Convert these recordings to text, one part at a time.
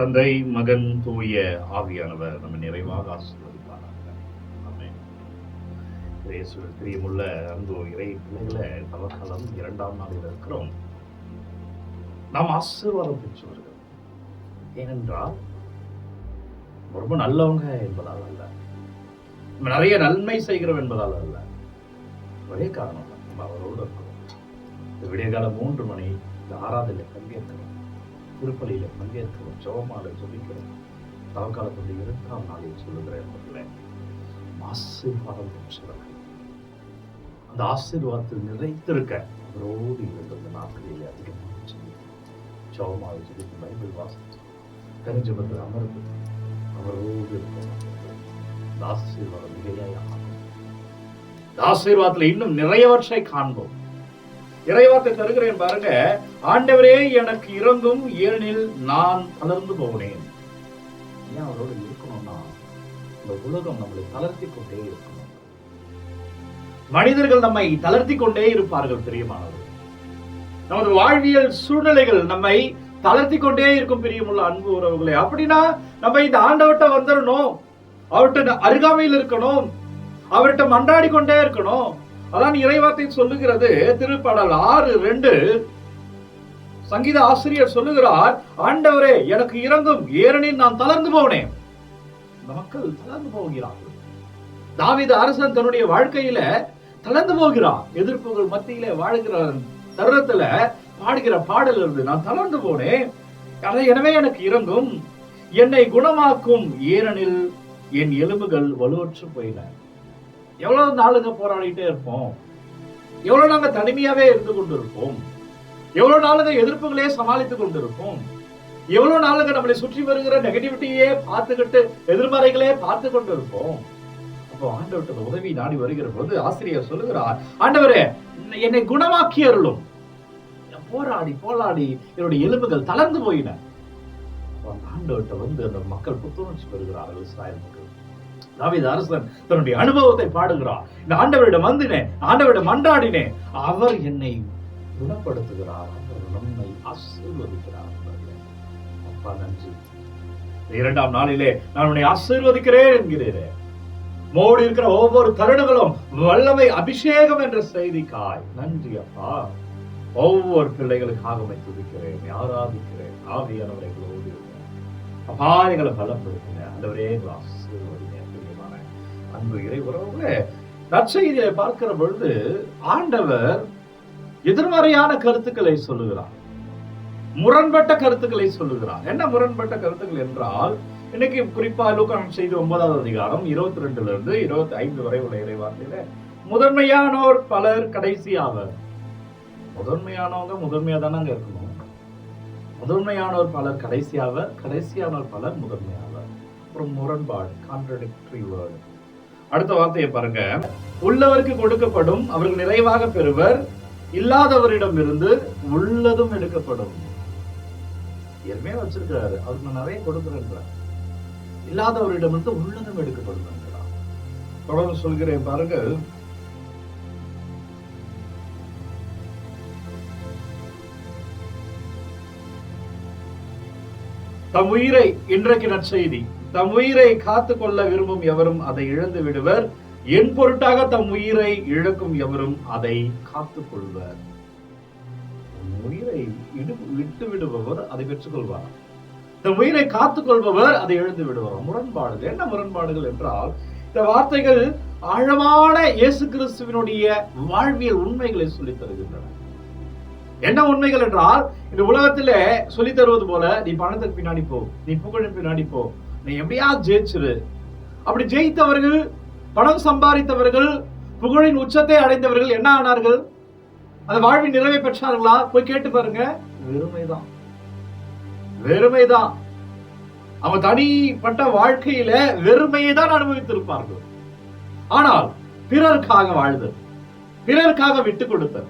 தந்தை மகன் தூய ஆவியானவர் நம்ம நிறைவாக ஆசீர்வதிப்பார்கள் பிரியமுள்ள அன்பு இறை பிள்ளைகளை தவக்காலம் இரண்டாம் நாளில் இருக்கிறோம். நாம் ஆசீர்வாதம் பெற்றவர்கள். ஏனென்றால் ரொம்ப நல்லவங்க என்பதால் அல்ல. நம்ம நிறைய நன்மை செய்கிறோம் என்பதால் அல்ல. ஒரே காரணம் நம்ம அவரோடு இருக்கிறோம். இந்த விடியகால மூன்று மணி இந்த கம்பி இருக்கிறோம் திருப்பலியில பங்கேற்கிறோம் ஜபமாலை சொல்லிக்கிறோம் தவக்காலத்துடைய இரண்டாம் நாளில் சொல்லுகிறேன் என்பதில் ஆசீர்வாதம் பெற்றவர்கள். அந்த ஆசீர்வாதத்தில் நிறைத்திருக்க அவரோடு இருந்த அந்த நாட்களில் அதிகமாக சொல்லி ஜபமாலை சொல்லி பைபிள் வாசித்து கரிஞ்சபத்தில் அமர்ந்து அவரோடு இருக்கிறோம் ஆசீர்வாதம் மிகையாக ஆகும் ஆசீர்வாதத்தில் இன்னும் நிறையவற்றை காண்போம். இறைவாத்தை தருகிறேன் பாருங்க. ஆண்டவரே எனக்கு இறங்கும் ஏனில் நான் தளர்ந்து போனேன் ஏன் அவரோடு இருக்கணும்னா இந்த உலகம் நம்மளை தளர்த்தி கொண்டே இருக்கணும். மனிதர்கள் நம்மை தளர்த்தி கொண்டே இருப்பார்கள் பிரியமானவர்கள். நமது வாழ்வியல் சூழ்நிலைகள் நம்மை தளர்த்தி கொண்டே இருக்கும் பிரியமுள்ள அன்பு உறவுகளே. அப்படின்னா நம்ம இந்த ஆண்டவர்கிட்ட வந்துடணும் அவர்கிட்ட அருகாமையில் இருக்கணும். அவர்கிட்ட மன்றாடி கொண்டே இருக்கணும். அதான் இறைவார்த்தை சொல்லுகிறது திருப்பாடல் ஆறு ரெண்டு. சங்கீத ஆசிரியர் சொல்லுகிறார் ஆண்டவரே எனக்கு இறங்கும் ஏனெனில் நான் தளர்ந்து போனேன். இந்த மக்கள் தளர்ந்து போகிறார்கள். தாவித அரசன் தன்னுடைய வாழ்க்கையில தளர்ந்து போகிறான். எதிர்ப்புகள் மத்தியில வாழ்கிற தருணத்துல பாடுகிற பாடல் இருந்து நான் தளர்ந்து போனேன். அதை எனவே எனக்கு இறங்கும் என்னை குணமாக்கும் ஏனெனில் என் எலும்புகள் வலுவற்று போயின. எவ்வளவு நாளுங்க போராடிட்டே இருப்போம்? எவ்வளவு நாங்க தனிமையாவே இருந்து கொண்டிருப்போம்? எவ்வளவு நாளுங்க எதிர்ப்புகளே சமாளித்துக் கொண்டிருப்போம்? எவ்வளவு நாளுங்க நம்மளை சுற்றி வருகிற நெகட்டிவிட்டியே பார்த்துக்கிட்டு எதிர்மறைகளே பார்த்து கொண்டிருப்போம்? அப்போ ஆண்டவர்கிட்ட உதவி நாடி வருகிற போது ஆசிரியர் சொல்லுகிறார் ஆண்டவரே என்னை குணமாக்கி அருளும். போராடி போராடி என்னுடைய எலும்புகள் தளர்ந்து போயின. ஆண்டவர்கிட்ட வந்து அந்த மக்கள் புத்துணர்ச்சி பெறுகிறார்கள் இஸ்ராயல் மக்கள். தாவித அரசன் தன்னுடைய அனுபவத்தை பாடுகிறார். இந்த ஆண்டவரிடம் வந்தினேன் ஆண்டவரிடம் மன்றாடினேன் அவர் என்னை குணப்படுத்துகிறார் அவர் நம்மை ஆசீர்வதிக்கிறார் அப்பா நன்றி. இரண்டாம் நாளிலே நான் உன்னை ஆசீர்வதிக்கிறேன் என்கிறேன் மோடி இருக்கிற ஒவ்வொரு தருணங்களும் வல்லமை அபிஷேகம் என்ற செய்திக்காய். நன்றி அப்பா. ஒவ்வொரு பிள்ளைகளுக்காக உம்மை துதிக்கிறேன் ஆராதிக்கிறேன் ஆவியானவரை இருக்கிறேன். அப்பா எங்களை பலப்படுத்தினேன் அன்பு இறை உறவுகளே நற்செய்தியை பார்க்கிற பொழுது ஆண்டவர் எதிர்மறையான கருத்துக்களை சொல்லுகிறார். முரண்பட்ட கருத்துக்களை சொல்லுகிறார். என்ன முரண்பட்ட கருத்துக்கள் என்றால் இன்னைக்கு குறிப்பா லூக்கம் செய்தி ஒன்பதாவது அதிகாரம் இருபத்தி ரெண்டுல இருந்து இருபத்தி ஐந்து வரை உள்ள இறைவார்த்தையில முதன்மையானோர் பலர் கடைசியாவர் முதன்மையானவங்க முதன்மையா தானங்க இருக்கணும் முதன்மையானோர் பலர் கடைசியாவர் கடைசியானோர் பலர் முதன்மையாவர். ஒரு முரண்பாடு கான்ட்ரடிக்டரி வேர்டு அடுத்த வார்த்தையை பாருங்க. உள்ளவருக்கு கொடுக்கப்படும் அவர்கள் நிறைவாக பெறுவர். இல்லாதவரிடம் இருந்து உள்ளதும் எடுக்கப்படும். ஏற்கனவே வச்சிருக்கிறாரு. அவருக்கு நான் நிறைய கொடுக்குறேன்றார் இல்லாதவரிடம் இருந்து உள்ளதும் எடுக்கப்படும் தொடர்ந்து சொல்கிறேன் பாருங்க. தம் உயிரை இன்றைக்கு நற்செய்தி. தம் உயிரை காத்து கொள்ள விரும்பும் எவரும் அதை இழந்து விடுவர். என் பொருட்டாக தம் உயிரை இழக்கும் எவரும் அதை காத்துக் கொள்வர் உயிரை விட்டு விடுபவர் அதை பெற்றுக் கொள்வார் தம் உயிரை காத்துக் கொள்பவர் அதை இழந்து விடுவார். முரண்பாடுகள் என்ன முரண்பாடுகள் என்றால் இந்த வார்த்தைகள் ஆழமான இயேசு கிறிஸ்துவினுடைய வாழ்வியல் உண்மைகளை சொல்லி தருகின்றன. என்ன உண்மைகள் என்றால் இந்த உலகத்துல சொல்லி தருவது போல நீ பணத்துக்கு பின்னாடி போ நீ புகழின் பின்னாடி போ நீ எப்படியா ஜெயிச்சிரு? அப்படி ஜெயித்தவர்கள் பணம் சம்பாதித்தவர்கள் புகழின் உச்சத்தை அடைந்தவர்கள் என்ன ஆனார்கள்? அந்த வாழ்வின் நிறைவை பெற்றார்களா? போய் கேட்டு பாருங்க. வெறுமைதான். வெறுமைதான். அவன் தனிப்பட்ட வாழ்க்கையில வெறுமையை தான் அனுபவித்திருப்பார்கள். ஆனால் பிறருக்காக வாழ்தல் பிறருக்காக விட்டு கொடுத்தல்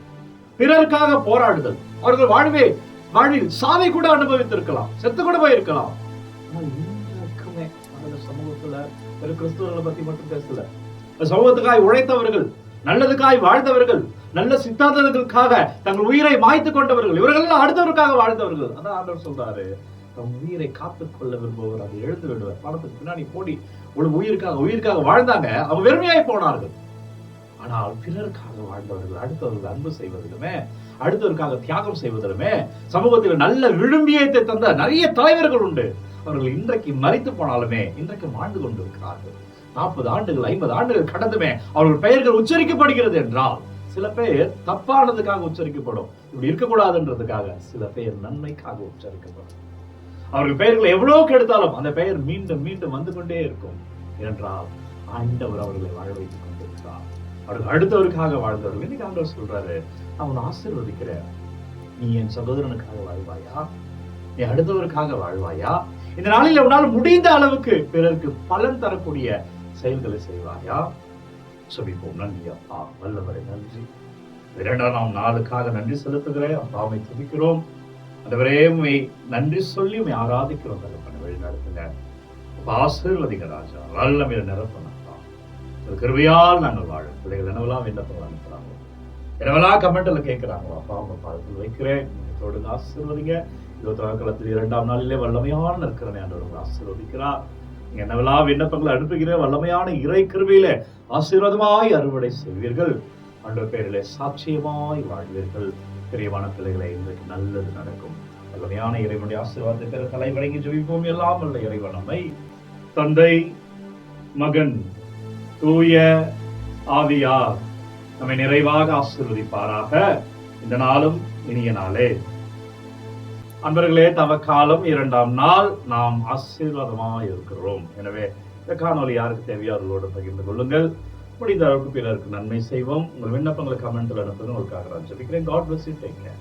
பிறருக்காக போராடுதல் அவர்கள் வாழ்வே வாழ்வில் சாவை கூட அனுபவித்திருக்கலாம் செத்து கூட போயிருக்கலாம். ஆனால் அந்த சமூகத்துல ஒரு கிறிஸ்துவர்களை பத்தி மட்டும் பேசல. சமூகத்துக்காய் உழைத்தவர்கள் நல்லதுக்காய் வாழ்ந்தவர்கள் நல்ல சித்தாந்தங்களுக்காக தங்கள் உயிரை மாய்த்து கொண்டவர்கள் இவர்கள் எல்லாம் அடுத்தவருக்காக வாழ்ந்தவர்கள். அதான் ஆண்டவர் சொல்றாரு. தம் உயிரை காத்துக் கொள்ள விரும்புவர் அதை எழுந்து விடுவார். பணத்துக்கு பின்னாடி போடி ஒரு உயிருக்காக உயிருக்காக வாழ்ந்தாங்க. அவங்க வெறுமையாய் போனார்கள். ஆனால் பிறருக்காக வாழ்ந்தவர்கள் அடுத்தவர்கள் அன்பு செய்வதிலுமே அடுத்தவருக்காக தியாகம் செய்வதிலுமே சமூகத்தில் நல்ல விழும்பியத்தை தந்த நிறைய தலைவர்கள் உண்டு. அவர்கள் இன்றைக்கு மறைத்து போனாலுமே இன்றைக்கு வாழ்ந்து கொண்டிருக்கிறார்கள். நாற்பது ஆண்டுகள் ஐம்பது ஆண்டுகள் கடந்துமே அவர்கள் பெயர்கள் உச்சரிக்கப்படுகிறது என்றால் சில பேர் தப்பானதுக்காக உச்சரிக்கப்படும். இப்படி இருக்கக்கூடாதுன்றதுக்காக சில பேர் நன்மைக்காக உச்சரிக்கப்படும். அவர்கள் பெயர்கள் எவ்வளவு கெடுத்தாலும் அந்த பெயர் மீண்டும் மீண்டும் வந்து கொண்டே இருக்கும். என்றால் ஆண்டவர் அவர்களை வாழ வைத்துக் கொண்டிருக்கிறார். அவர்கள் அடுத்தவருக்காக வாழ்ந்தவர்கள். இன்னைக்கு ஆண்டவர் சொல்றாரு அவன் ஆசீர்வதிக்கிறேன். நீ என் சகோதரனுக்காக வாழ்வாயா? நீ அடுத்தவருக்காக வாழ்வாயா? இந்த நாளில் உன்னால் முடிந்த அளவுக்கு பிறருக்கு பலன் தரக்கூடிய செயல்களை செய்வாயா? சொல்லிப்போம் நன்றி அப்பா. வல்லவரை நன்றி. இரண்டாம் நாம் நாளுக்காக நன்றி செலுத்துகிறேன். அப்பாவை துதிக்கிறோம். அந்தவரே உண்மை நன்றி சொல்லி உண்மை ஆராதிக்கிறோம். தகப்பன வழி நடத்துங்க. அப்பா, ஆசீர்வதிங்க ராஜா. மேல நிரப்பணப்பா கிருபையால் நாங்கள் வாழ பிள்ளைகள் என்னவெல்லாம் விண்ணப்பங்கள் அனுப்புறாங்க என்னவெல்லாம் கமெண்ட்ல கேட்கிறாங்களோ? அப்பா அம்மா பாதத்தில் வைக்கிறேன். தொடர்ந்து ஆசீர்வதிங்க. இருபத்தி காலத்தில் இரண்டாம் நாளிலே வல்லமையான இருக்கிறனே ஆண்டவர் ஆசீர்வதிக்கிறார். நீங்க என்னவெல்லாம் விண்ணப்பங்களை அனுப்புகிற வல்லமையான இறை கிருமையில ஆசீர்வாதமாய் அறுவடை செய்வீர்கள். அன்ற பெயரிலே சாட்சியமாய் வாழ்வீர்கள். பிரியமான பிள்ளைகளை இன்றைக்கு நல்லது நடக்கும். வல்லமையான இறைவனுடைய ஆசீர்வாதத்தை பெற தலை வணங்கி ஜெபிப்போம். எல்லாம் உள்ள இறைவனமை தந்தை மகன் தூய ஆவியார் நம்மை நிறைவாக ஆசீர்வதிப்பாராக. இந்த நாளும் இனிய நாளே. அன்பர்களே தவக்காலம் இரண்டாம் நாள். நாம் ஆசீர்வாதமாக இருக்கிறோம். எனவே இந்த காணொலி யாருக்கு தேவையோ அவர்களோடு பகிர்ந்து கொள்ளுங்கள். முடிந்த அளவுக்கு பிறருக்கு நன்மை செய்வோம். உங்கள் விண்ணப்பங்களை கமெண்ட்ல அனுப்புங்க உங்களுக்காக நான் சொல்லிக்கிறேன் god bless you take care